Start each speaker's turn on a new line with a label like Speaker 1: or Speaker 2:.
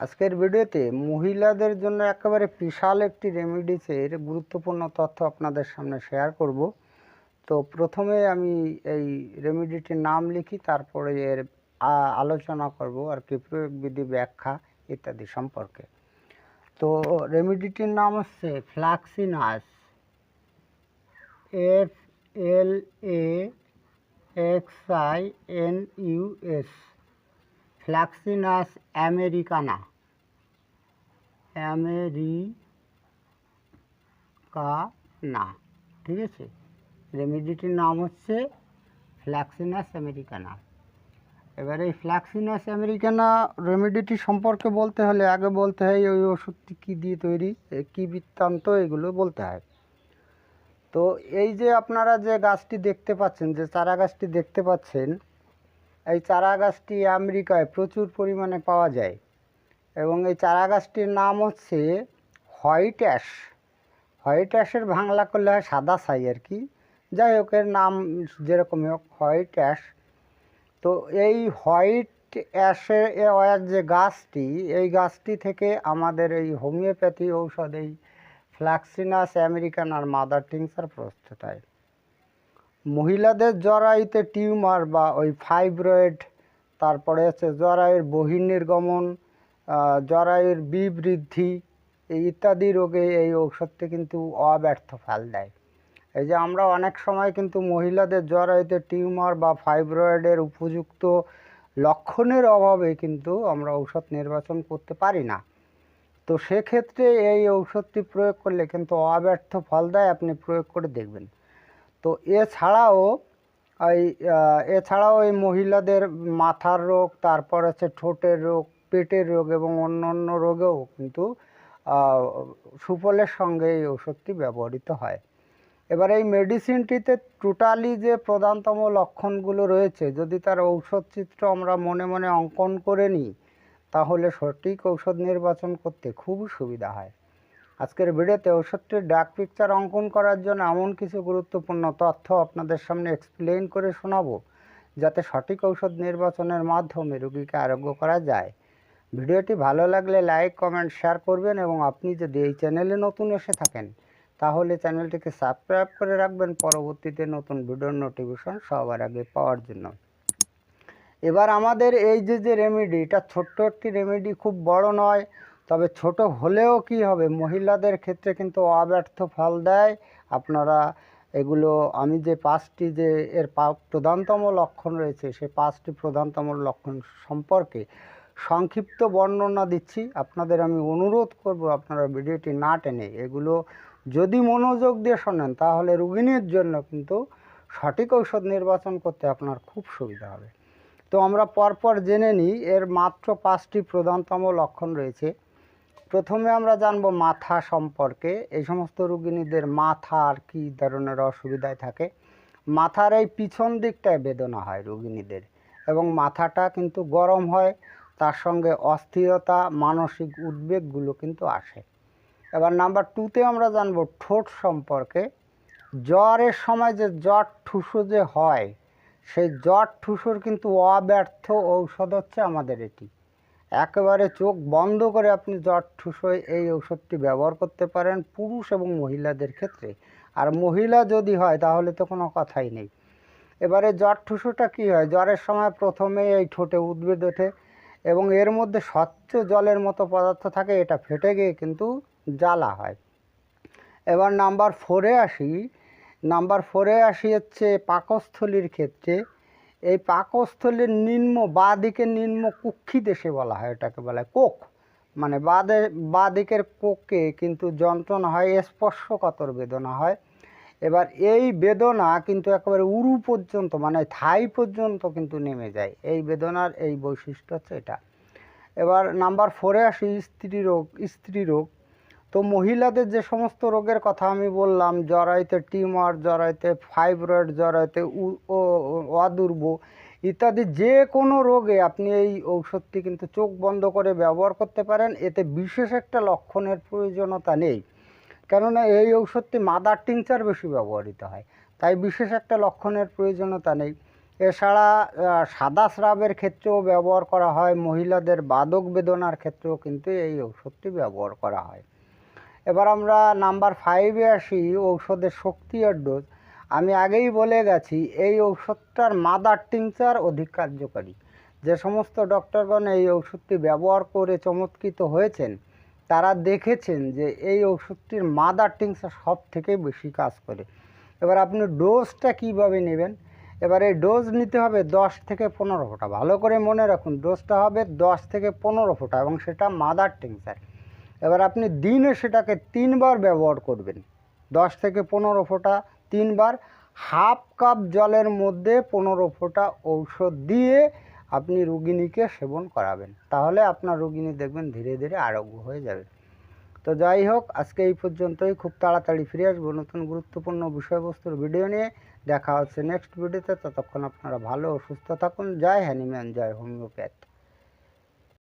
Speaker 1: আজকের ভিডিওতে মহিলাদের জন্য একেবারে বিশাল একটি রেমিডিসের গুরুত্বপূর্ণ তথ্য আপনাদের সামনে শেয়ার করব। তো প্রথমে আমি এই রেমিডিটির নাম লিখি, তারপরে এর আলোচনা করব আর কি, প্রয়োগবিধি ব্যাখ্যা ইত্যাদি সম্পর্কে। তো রেমিডিটির নাম হচ্ছে Flaxinus. F, L, A, X, I, N, U, S. Flaxinus americana. Americana. ঠিক আছে? রেমিডিটির নাম হচ্ছে ফ্ল্যাক্সিনাস আমেরিকানা। এবার এই ফ্ল্যাক্সিনাস আমেরিকানা রেমিডিটি সম্পর্কে বলতে হলে আগে বলতে হয় ওই ওষুধটি কী দিয়ে তৈরি কী বৃত্তান্ত, এগুলো বলতে হয়। তো এই যে আপনারা যে গাছটি দেখতে পাচ্ছেন, যে চারা গাছটি দেখতে পাচ্ছেন এই চারা গাছটি আমেরিকায় প্রচুর পরিমাণে পাওয়া যায়। এবং এই চারা গাছটির নাম হচ্ছে হোয়াইট অ্যাশ। হোয়াইট অ্যাশের বাংলা করলে হয় সাদা ছাই আর কি। যাই হোক, এর নাম যেরকমই হোক, হোয়াইট অ্যাশ। তো এই হোয়াইট অ্যাশের অ্যাশ যে গাছটি, এই গাছটি থেকে আমাদের এই হোমিওপ্যাথি ঔষধ, এই ফ্ল্যাক্সিনাস আমেরিকান আর মাদার টিংসার প্রস্তুত হয়। মহিলাদের জরায়ুতে টিউমার বা ওই ফাইব্রয়েড, তারপরে হচ্ছে জরায়ুর বহির্নির্গমন জরায়ুর বিবৃদ্ধি ইত্যাদি রোগে এই ঔষধটি কিন্তু অব্যর্থ ফল দেয়। এই যে আমরা অনেক সময় কিন্তু মহিলাদের জরায়ুতে টিউমার বা ফাইব্রয়েডের উপযুক্ত লক্ষণের অভাবে কিন্তু আমরা ঔষধ নির্বাচন করতে পারি না। তো সেক্ষেত্রে এই ঔষধটি প্রয়োগ করলে কিন্তু অব্যর্থ ফল দেয়, আপনি প্রয়োগ করে দেখবেন। তো এছাড়াও এই এছাড়াও এই মহিলাদের মাথার রোগ, তারপর হচ্ছে ঠোঁটের রোগ, পেটের রোগ এবং অন্যান্য রোগেও কিন্তু সুফলের সঙ্গে এই ওষুধটি ব্যবহৃত হয়। এবার এই মেডিসিনটিতে টোটালি যে প্রধানতম লক্ষণগুলো রয়েছে, যদি তার ঔষধ চিত্র আমরা মনে মনে অঙ্কন করে নিই, তাহলে সঠিক ঔষধ নির্বাচন করতে খুবই সুবিধা হয়। আজকের ভিডিওতে ওষুধটির ডাক পিকচার অঙ্কন করার জন্য এমন কিছু গুরুত্বপূর্ণ তথ্য আপনাদের সামনে এক্সপ্লেন করে শোনাবো, যাতে সঠিক ঔষধ নির্বাচনের মাধ্যমে রোগীকে আরোগ্য করা যায়। ভিডিওটি ভালো লাগলে লাইক কমেন্ট শেয়ার করবেন এবং আপনি যদি এই চ্যানেলে নতুন এসে থাকেন, তাহলে চ্যানেলটিকে সাবস্ক্রাইব করে রাখবেন। পরবর্তীতে নতুন ভিডিওর নোটিফিকেশন সবার আগে পাওয়ার জন্য। এবার আমাদের এই যে যে রেমেডি এটা ছোট্ট একটি রেমেডি খুব বড় নয় তবে ছোট হলেও কি হবে? মহিলাদের ক্ষেত্রে কিন্তু অব্যর্থ ফল দেয়। আপনারা এগুলো, আমি যে পাঁচটি যে এর প্রধানতম লক্ষণ রয়েছে সেই পাঁচটি প্রধানতম লক্ষণ সম্পর্কে সংক্ষিপ্ত বর্ণনা দিচ্ছি। আপনাদের আমি অনুরোধ করব আপনারা ভিডিওটি না টেনে এগুলো যদি মনোযোগ দিয়ে শোনেন, তাহলে রুগিনীর জন্য কিন্তু সঠিক ঔষধ নির্বাচন করতে আপনার খুব সুবিধা হবে। তো আমরা পরপর জেনে নিই, এর মাত্র পাঁচটি প্রধানতম লক্ষণ রয়েছে। প্রথমে আমরা জানব মাথা সম্পর্কে। এই সমস্ত রুগিনীদের আর কী ধরনের অসুবিধায় থাকে। মাথার এই পিছন দিকটায় বেদনা হয় রুগিনীদের এবং মাথাটা কিন্তু গরম হয়, তার সঙ্গে অস্থিরতা, মানসিক উদ্বেগগুলো কিন্তু আসে। এবার নাম্বার টুতে আমরা জানব ঠোঁট সম্পর্কে। জ্বরের সময় যে জ্বর ঠুসো যে হয়, সেই জ্বর ঠুসোর কিন্তু অব্যর্থ ঔষধ হচ্ছে আমাদের এটি। একেবারে চোখ বন্ধ করে আপনি জ্বর ঠুসোয় এই ঔষধটি ব্যবহার করতে পারেন পুরুষ এবং মহিলাদের ক্ষেত্রে। আর মহিলা যদি হয়, তাহলে তো কোনো কথাই নেই। এবারে জ্বর ঠুসোটা কী হয়? জ্বরের সময় প্রথমে এই ঠোঁটে উদ্ভিদ ওঠে এবং এর মধ্যে স্বচ্ছ জলের মতো পদার্থ থাকে, এটা ফেটে গিয়ে কিন্তু জ্বালা হয়। এবার নাম্বার ফোরে আসি। নাম্বার ফোরে আসি হচ্ছে পাকস্থলীর ক্ষেত্রে। এই পাকস্থলীর নিম্ন বা দিকের নিম্ন কুক্ষি দেশে বলা হয়, এটাকে বলা হয় কোক। মানে বাদে বা দিকের কোকে কিন্তু যন্ত্রণা হয়, স্পর্শকাতর বেদনা হয়। এবার এই বেদনা কিন্তু একেবারে উরু পর্যন্ত মানে থাই পর্যন্ত কিন্তু নেমে যায়। এই বেদনার এই বৈশিষ্ট্য হচ্ছে এটা। এবার নাম্বার ফোরে আসি স্ত্রী রোগ স্ত্রী রোগ তো মহিলাদের যে সমস্ত রোগের কথা আমি বললাম জরাইতে টিউমার জরাইতে ফাইব্রয়েড জরাইতে অদূর্ব ইত্যাদি যে কোনো রোগে আপনি এই ঔষধটি কিন্তু চোখ বন্ধ করে ব্যবহার করতে পারেন। এতে বিশেষ একটা লক্ষণের প্রয়োজনীয়তা নেই। কেননা এই ঔষধটি মাদার টিংচার বেশি ব্যবহৃত হয়। তাই বিশেষ একটা লক্ষণের প্রয়োজনতা নেই। এছাড়া সাদা স্রাবের ক্ষেত্রেও ব্যবহার করা হয়। মহিলাদের বাদক বেদনার ক্ষেত্রেও কিন্তু এই ঔষধটি ব্যবহার করা হয়। এবার আমরা নাম্বার ফাইভে আসি ঔষধের শক্তি আর ডোজ আমি আগেই বলে গেছি, এই ঔষধটার মাদার টিংচার অধিক কার্যকারী। যে সমস্ত ডক্টরগণ এই ওষুধটি ব্যবহার করে চমৎকৃত হয়েছেন, তারা দেখেছেন যে এই ওষুধটির মাদার টিংচার সব থেকে বেশি কাজ করে। এবার আপনি ডোজটা কীভাবে নেবেন? এবার এই ডোজ নিতে হবে দশ থেকে পনেরো ফোঁটা। ভালো করে মনে রাখুন ডোজটা হবে দশ থেকে পনেরো ফোঁটা এবং সেটা মাদার টিংচার এবার আপনি দিনে সেটাকে তিনবার ব্যবহার করবেন। দশ থেকে পনেরো ফোঁটা তিনবার হাফ কাপ জলের মধ্যে পনেরো ফোঁটা ঔষধ দিয়ে আপনি রুগিনীকে সেবন করাবেন। তাহলে আপনার রুগিনী দেখবেন ধীরে ধীরে আরোগ্য হয়ে যাবে। তো যাই হোক, আজকে এই পর্যন্তই। খুব তাড়াতাড়ি ফিরে আসব নতুন গুরুত্বপূর্ণ বিষয়বস্তুর ভিডিও নিয়ে। দেখা হচ্ছে নেক্সট ভিডিওতে ততক্ষণ আপনারা ভালো ও সুস্থ থাকুন। জয় হ্যানিম্যান, জয় হোমিওপ্যাথ।